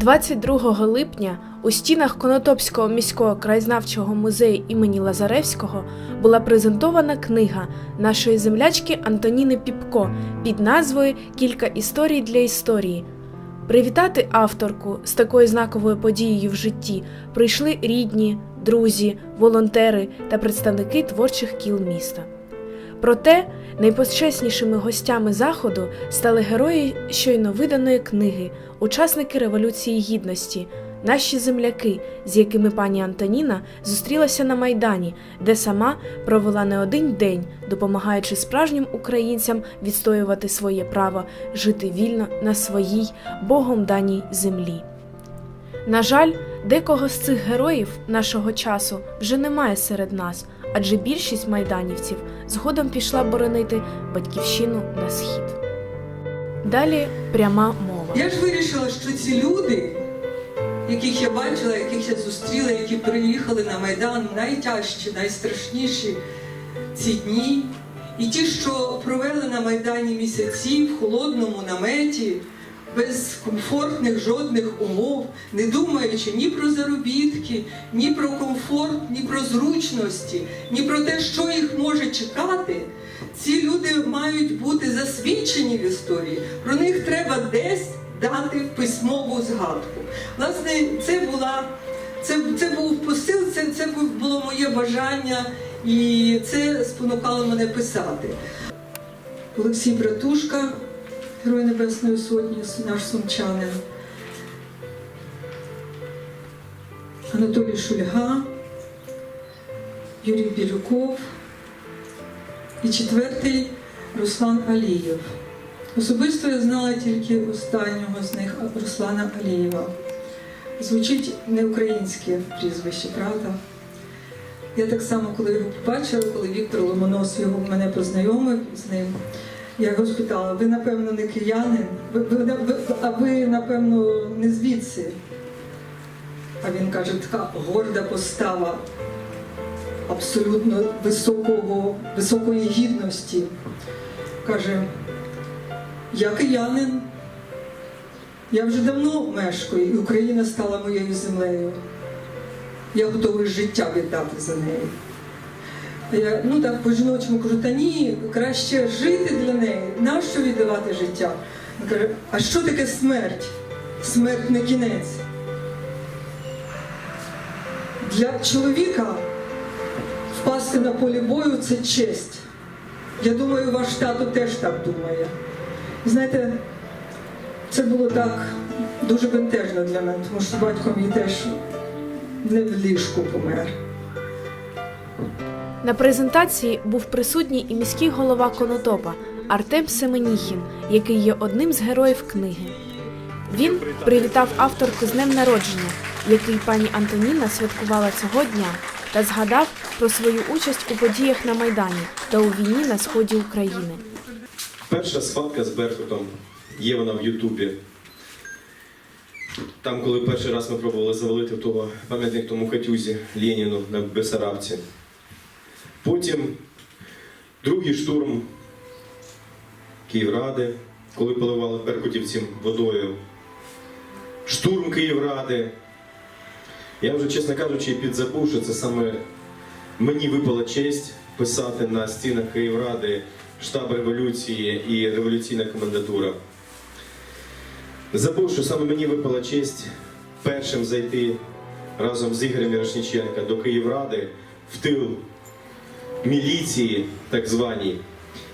22 липня у стінах Конотопського міського краєзнавчого музею імені Лазаревського була презентована книга нашої землячки Антоніни Піпко під назвою Кілька історій для історії. Привітати авторку з такою знаковою подією в житті прийшли рідні, друзі, волонтери та представники творчих кіл міста. Проте найпочеснішими гостями заходу стали герої щойно виданої книги, учасники Революції Гідності, наші земляки, з якими пані Антоніна зустрілася на Майдані, де сама провела не один день, допомагаючи справжнім українцям відстоювати своє право жити вільно на своїй Богом даній землі. На жаль, декого з цих героїв нашого часу вже немає серед нас, адже більшість майданівців згодом пішла боронити батьківщину на схід. Далі пряма мова. Я ж вирішила, що ці люди, яких я бачила, яких я зустріла, які приїхали на Майдан, найтяжчі, найстрашніші ці дні, і ті, що провели на Майдані місяці в холодному наметі, без комфортних жодних умов, не думаючи ні про заробітки, ні про комфорт, ні про зручності, ні про те, що їх може чекати. Ці люди мають бути засвідчені в історії. Про них треба десь дати письмову згадку. Власне, це була це, це був посил, це, це було моє бажання, і це спонукало мене писати. Олексій Братушка, Герой Небесної Сотні, наш сумчанин. Анатолій Шульга, Юрій Бірюков і четвертий Руслан Алієв. Особисто я знала тільки останнього з них Руслана Алієва. Звучить не українське прізвище, правда? Я так само, коли його побачила, коли Віктор Ломонос його мене познайомив з ним, я його спитала, ви, напевно, не киянин, ви, ви, ви, а ви, напевно, не звідси. А він каже, така горда постава абсолютно високого, високої гідності. Каже, я киянин, я вже давно мешкаю, і Україна стала моєю землею. Я готовий життя віддати за неї. Ну так по-жіночому кажу, та ні, краще жити для неї. Нащо віддавати життя? Він каже, а що таке смерть? Смерть не кінець. Для чоловіка впасти на полі бою це честь. Я думаю, ваш тато теж так думає. Знаєте, це було так дуже бентежно для мене, тому що батько мій теж не в ліжку помер. На презентації був присутній і міський голова Конотопа Артем Семеніхін, який є одним з героїв книги. Він привітав авторку з днем народження, який пані Антоніна святкувала цього дня, та згадав про свою участь у подіях на Майдані та у війні на сході України. Перша схватка з Беркутом є вона в Ютубі. Там, коли перший раз ми пробували завалити того пам'ятник тому Катюзі Леніну на Бесарабці. Потім другий штурм Київради, коли поливали беркутівцям водою. Штурм Київради. Я вже, чесно кажучи, підзабув, що це саме мені випала честь писати на стінах Київради штаб революції і революційна комендатура. Забув, що саме мені випала честь першим зайти разом з Ігорем Ярошніченка до Київради в тил міліції, так званій,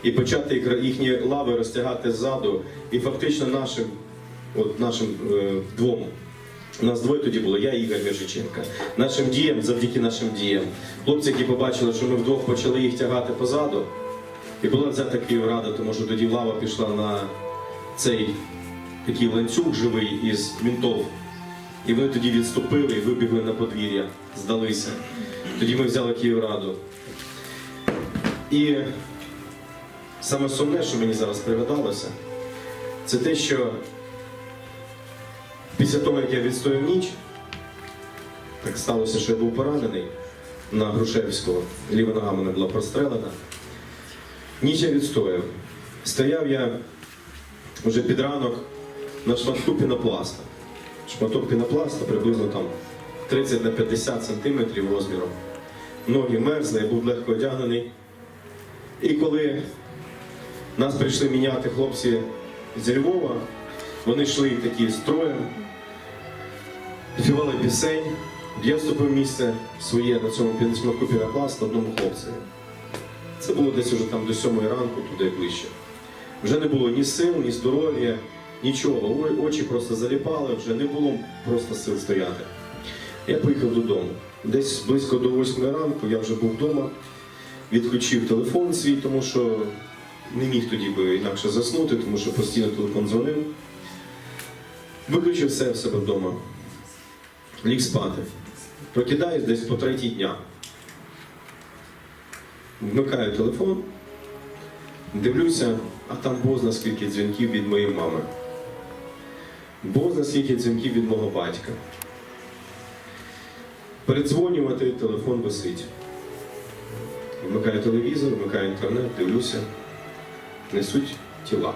і почати їх- їхні лави розтягати ззаду, і фактично нашим, от нашим е, двом. Нас двоє тоді було, я і Ігор Мірошниченка. Нашим діям, завдяки нашим діям. Хлопці, які побачили, що ми вдвох почали їх тягати позаду, і була взята Київрада, тому що тоді лава пішла на цей такий ланцюг живий із мінтов. І вони тоді відступили і вибігли на подвір'я, здалися. Тоді ми взяли Київраду. І саме сумне, що мені зараз пригадалося, це те, що після того, як я відстояв ніч, так сталося, що я був поранений на Грушевського, ліва нога мене була прострелена. Ніч я відстояв. Стояв я вже під ранок на шматку пінопласта. шматок пінопласта, приблизно там 30 на 50 сантиметрів розміром. Ноги мерзли, я був легко одягнений. І коли нас прийшли міняти хлопці зі Львова, вони йшли такі строєм, співали пісень. Я вступив місце своє на цьому пінсмаку пінопласт одному хлопцеві. Це було десь уже там до сьомої ранку, туди ближче. Вже не було ні сил, ні здоров'я, нічого. Очі просто заліпали, вже не було просто сил стояти. Я поїхав додому. Десь близько до восьмої ранку я вже був вдома, відключив телефон свій, тому що не міг тоді би інакше заснути, тому що постійно телефон дзвонив. Виключив все в себе вдома. Ліг спати. Прокидаюсь десь по третій дня. Вмикаю телефон, дивлюся, а там бозна скільки дзвінків від моєї мами. Бозна скільки дзвінків від мого батька. Передзвонювати, телефон висить. Вмикаю телевізор, вмикаю інтернет, дивлюся, несуть тіла.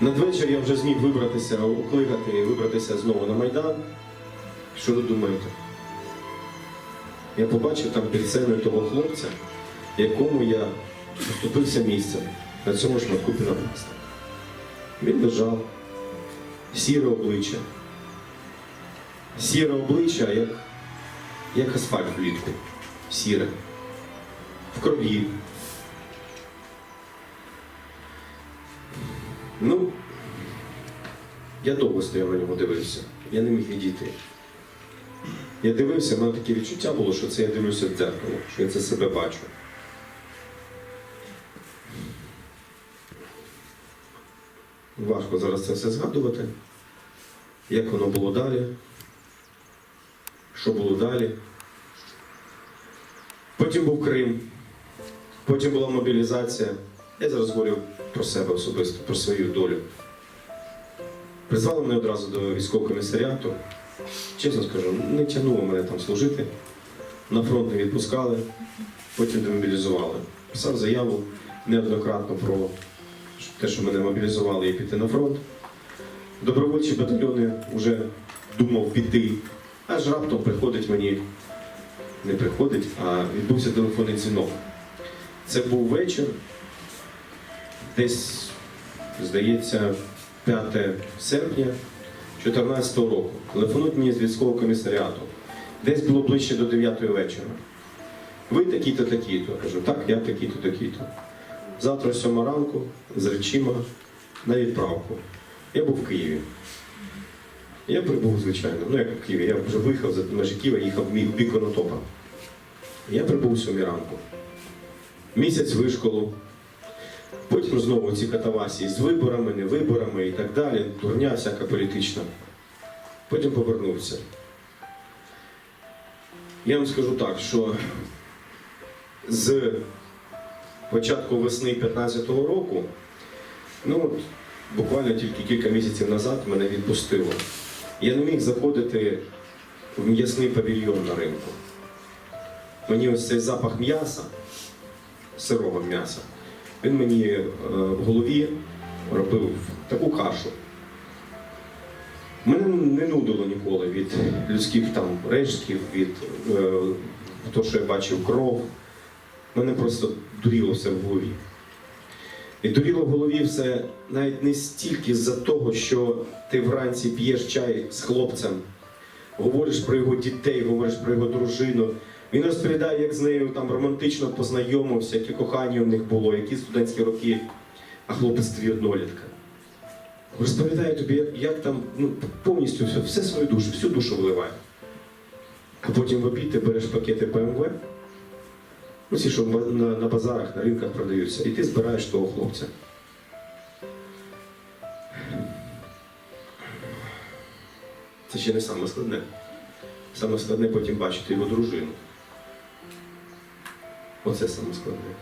Надвечір я вже зміг вибратися, окликати і вибратися знову на Майдан. Що ви думаєте? Я побачив там під сценою того хлопця, якому я поступився місцем на цьому шматку пінопласта. Він лежав, сіре обличчя. Сіре обличчя, як, як асфальт влітку. Сіре. В крові. Ну, я довго стояв на нього дивився. Я не міг відійти. Я дивився, в мене таке відчуття було, що це я дивлюся в дзеркало, що я це себе бачу. Важко зараз це все згадувати. Як воно було далі? Що було далі? Потім був Крим, потім була мобілізація. Я зараз говорю про себе особисто, про свою долю. Призвали мене одразу до військового комісаріату. Чесно скажу, не тягнуло мене там служити. На фронт не відпускали, потім демобілізували. Писав заяву неоднократно про те, що мене мобілізували і піти на фронт. Добровольчі батальйони вже думав піти, аж раптом приходить мені, не приходить, а відбувся телефонний дзвінок. Це був вечір, десь, здається, 5 серпня 2014 року. Телефонують мені з військового комісаріату. Десь було ближче до 9 вечора. Ви такі-то, такі-то. Кажу, так, я такі-то, такі-то. Завтра 7 ранку з речима на відправку. Я був в Києві. Я прибув, звичайно. Ну, як в Києві, я вже виїхав за межі Києва, їхав в бік Конотопа. Я прибув о 7 ранку. Місяць вишколу. Потім знову ці катавасії з виборами, не виборами і так далі. Дурня всяка політична. Потім повернувся. Я вам скажу так, що з початку весни 15-го року, ну от буквально тільки кілька місяців назад мене відпустило. Я не міг заходити в м'ясний павільйон на ринку. Мені ось цей запах м'яса, сирого м'яса, він мені е, в голові робив таку кашу. Мене не нудило ніколи від людських там рештків, від е, того, що я бачив кров. Мене просто дуріло все в голові. І дуріло в голові все навіть не стільки з-за того, що ти вранці п'єш чай з хлопцем, говориш про його дітей, говориш про його дружину. Він розповідає, як з нею там романтично познайомився, які кохання у них було, які студентські роки, а хлопець твій однолітка. Розповідає тобі, як, як там ну, повністю все, все свою душу, всю душу виливає. А потім в обід ти береш пакети ПМВ, ну ці, що на базарах, на ринках продаються, і ти збираєш того хлопця. Це ще не саме складне. Саме складне потім бачити його дружину. Оце саме складне.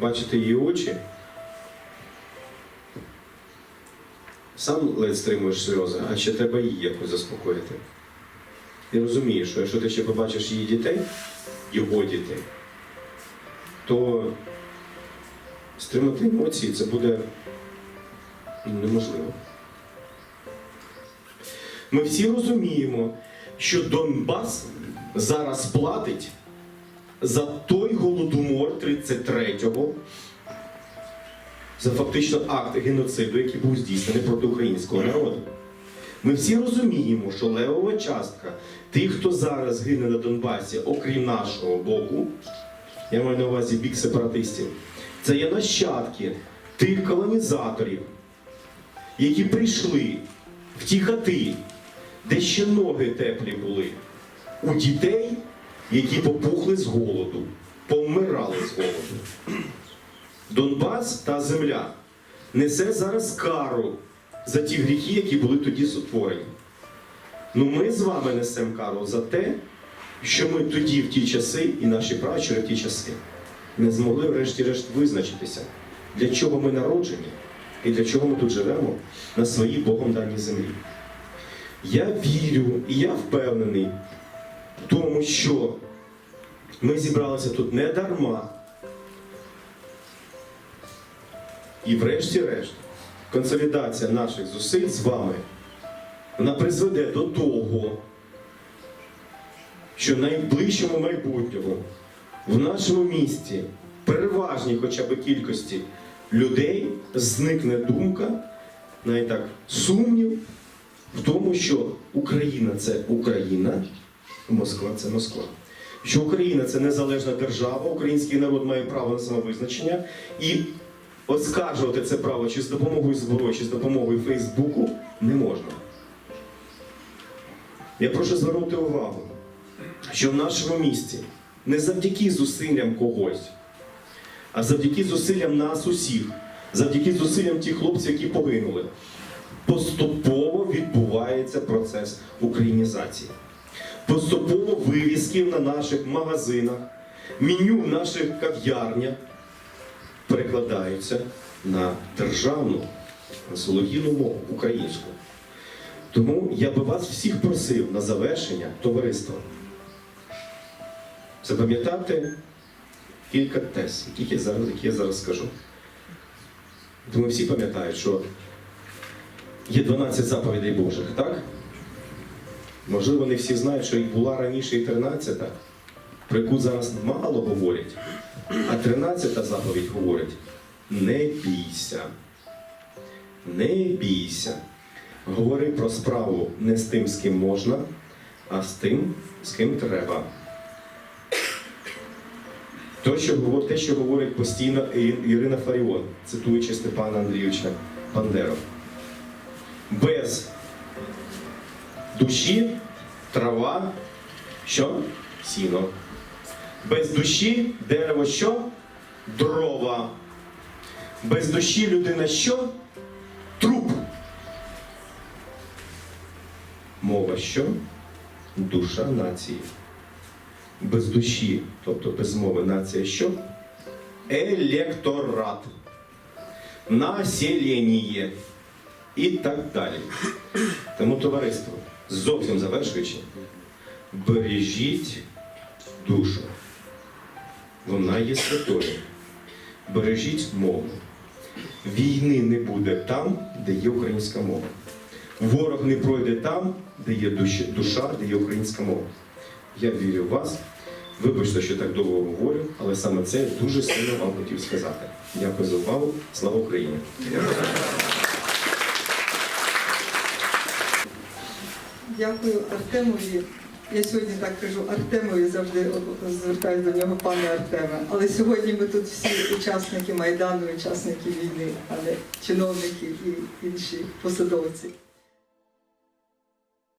Бачити її очі. Сам ледь стримуєш сльози, а ще треба її якось заспокоїти. І розумієш, що якщо ти ще побачиш її дітей, його дітей, то стримати емоції це буде неможливо. Ми всі розуміємо, що Донбас зараз платить за той голодомор 33-го, за фактично акт геноциду, який був здійснений проти українського народу. Ми всі розуміємо, що левова частка тих, хто зараз гине на Донбасі, окрім нашого боку, я маю на увазі бік сепаратистів, це є нащадки тих колонізаторів, які прийшли в ті хати, де ще ноги теплі були, у дітей, які попухли з голоду, повмирали з голоду. Донбас та земля несе зараз кару за ті гріхи, які були тоді сотворені. Ну ми з вами несемо кару за те, що ми тоді, в ті часи, і наші пращури в ті часи, не змогли врешті-решт визначитися, для чого ми народжені і для чого ми тут живемо на своїй Богом даній землі. Я вірю і я впевнений в тому, що ми зібралися тут не дарма. І врешті-решт, консолідація наших зусиль з вами вона призведе до того, що в найближчому майбутньому в нашому місті, переважній хоча б кількості людей, зникне думка, навіть так, сумнів в тому, що Україна це Україна, Москва це Москва. Що Україна це незалежна держава, український народ має право на самовизначення і оскаржувати це право чи з допомогою зброї, чи з допомогою Фейсбуку не можна. Я прошу звернути увагу, що в нашому місті не завдяки зусиллям когось, а завдяки зусиллям нас усіх, завдяки зусиллям тих хлопців, які погинули, поступово відбувається процес українізації. Поступово вивіски на наших магазинах, меню в наших кав'ярнях перекладаються на державну, на солов'їну мову українську. Тому я би вас всіх просив на завершення товариства запам'ятати кілька тез, яких я зараз, які я зараз скажу. Думаю, всі пам'ятають, що є 12 заповідей Божих, так? Можливо, не всі знають, що їх була раніше і 13, про яку зараз мало говорять. А 13 заповідь говорить: не бійся. Не бійся. Говори про справу не з тим, з ким можна, а з тим, з ким треба. То, що, те, що говорить постійно Ірина Фаріон, цитуючи Степана Андрійовича Бандеру. Без душі трава, що? Сіно. Без душі дерево що? Дрова. Без душі людина що? Труп. Мова що? Душа нації. Без душі, тобто без мови нація що? Електорат. Населення. І так далі. Тому товариство, зовсім завершуючи, бережіть душу. Вона є святою. Бережіть мову. Війни не буде там, де є українська мова. Ворог не пройде там, де є душа, де є українська мова. Я вірю в вас. Вибачте, що так довго говорю, але саме це дуже сильно вам хотів сказати. Дякую за увагу. Слава Україні! Дякую Артемові. Я сьогодні так кажу Артемові, завжди звертаюся до нього, пане Артеме. Але сьогодні ми тут всі учасники Майдану, учасники війни, а не чиновники і інші посадовці.